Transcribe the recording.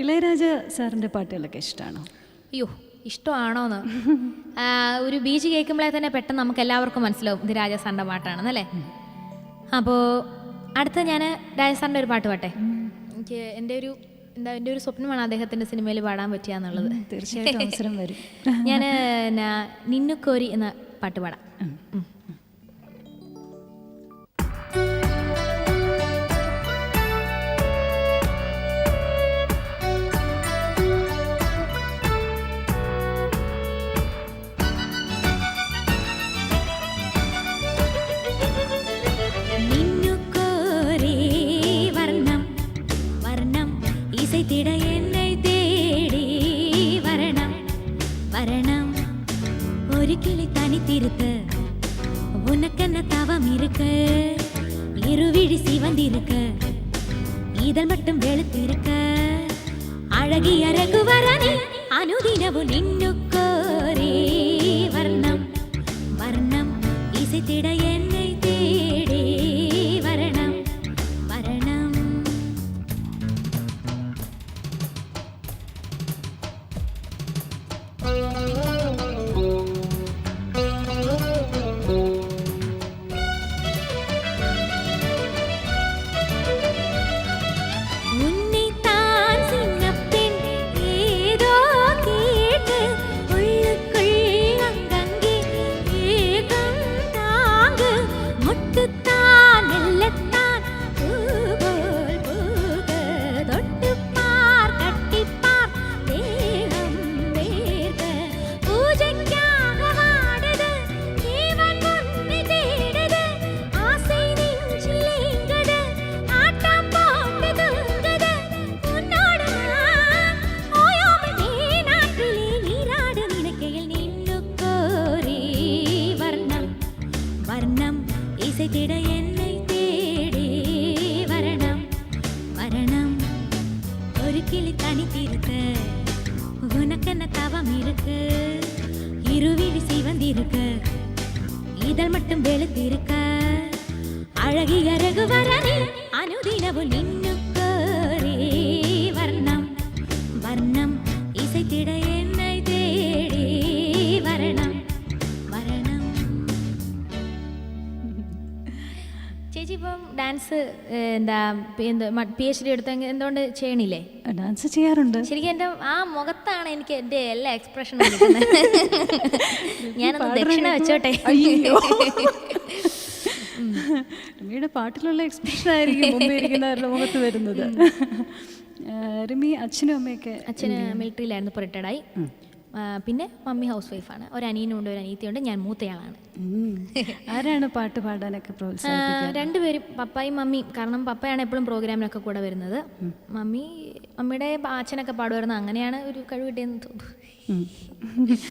ഇളയരാജ സാറിന്റെ പാട്ടുകളൊക്കെ ഇഷ്ടമാണോ അയ്യോ ഇഷ്ടമാണോന്ന്? ഒരു ബീച്ച് കേൾക്കുമ്പോഴേ തന്നെ പെട്ടെന്ന് നമുക്ക് എല്ലാവർക്കും മനസ്സിലാവും ഇത് രാജസ്ഥാന്റെ പാട്ടാണെന്നല്ലേ അപ്പോൾ അടുത്ത ഞാൻ രാജസ്ഥാന്റെ ഒരു പാട്ട് പാട്ടെ? എനിക്ക് എന്റെ ഒരു എന്താ എന്റെ ഒരു സ്വപ്നമാണ് അദ്ദേഹത്തിന്റെ സിനിമയിൽ പാടാൻ പറ്റുക എന്നുള്ളത്. തീർച്ചയായിട്ടും അവസരം വരും. ഞാൻ നിന്നുക്കോരി എന്ന പാട്ട് പാടാം. இசைத்திட என்னை தேடி வரணம் வரணம். ஒரு கிளி தனித்திருக்க உனக்கென்ன தவம் இருக்க? இருவிழி சிவந்திருக்க இதழ் மட்டும் வெளுத்திருக்க. அழகிய ரகுவரனே அனுதினவும் நின்னுக்கோரே வர்ணம் வர்ணம். இசைத்திட இசைத்திட என்னை தேடி வரணம் வரணம். ஒரு கிளி தனித்திருக்க உனக்கென்ன தவம் இருக்கு? இருவிழி சிவந்திருக்க இதழ் மட்டும் வெளுத்திருக்க. அழகிய ரகுவரனே அனுதினவும் நின்னுக்கோரே ഇപ്പം ഡാൻസ് എന്താ പി- എന്താ പി എച്ച് ഡി എടുത്ത എന്തുകൊണ്ട് ചെയ്യണില്ലേ? ഡാൻസ് ചെയ്യാറുണ്ട്. ശരിക്കും എന്റെ ആ മുഖത്താണ് എനിക്ക് എന്റെ എല്ലാ എക്സ്പ്രഷനും ഞാനൊന്ന് ദക്ഷിണ വെച്ചോട്ടെ. റിമിയുടെ പാട്ടിലുള്ള എക്സ്പ്രഷൻ ആയിരിക്കും മുഖത്ത് വരുന്നത്. റിമി അച്ഛനും അമ്മയൊക്കെ അച്ഛന് മിലിറ്ററിയിലായിരുന്നു ഇപ്പോൾ റിട്ടയർഡായി പിന്നെ മമ്മി ഹൗസ് വൈഫാണ്. ഒരു അനിയനുണ്ട് ഒരു അനിയത്തിയുണ്ട് ഞാൻ മൂത്തയാളാണ്. ആരാണ് പാട്ട് പാടാനൊക്കെ രണ്ടുപേരും പപ്പായും മമ്മിയും കാരണം പപ്പയാണ് എപ്പോഴും പ്രോഗ്രാമിനൊക്കെ കൂടെ വരുന്നത്. മമ്മി മമ്മിയുടെ അച്ഛനൊക്കെ പാടുമായിരുന്നു. അങ്ങനെയാണ് ഒരു കഴിവ് കിട്ടിയെന്ന് തോന്നുന്നു.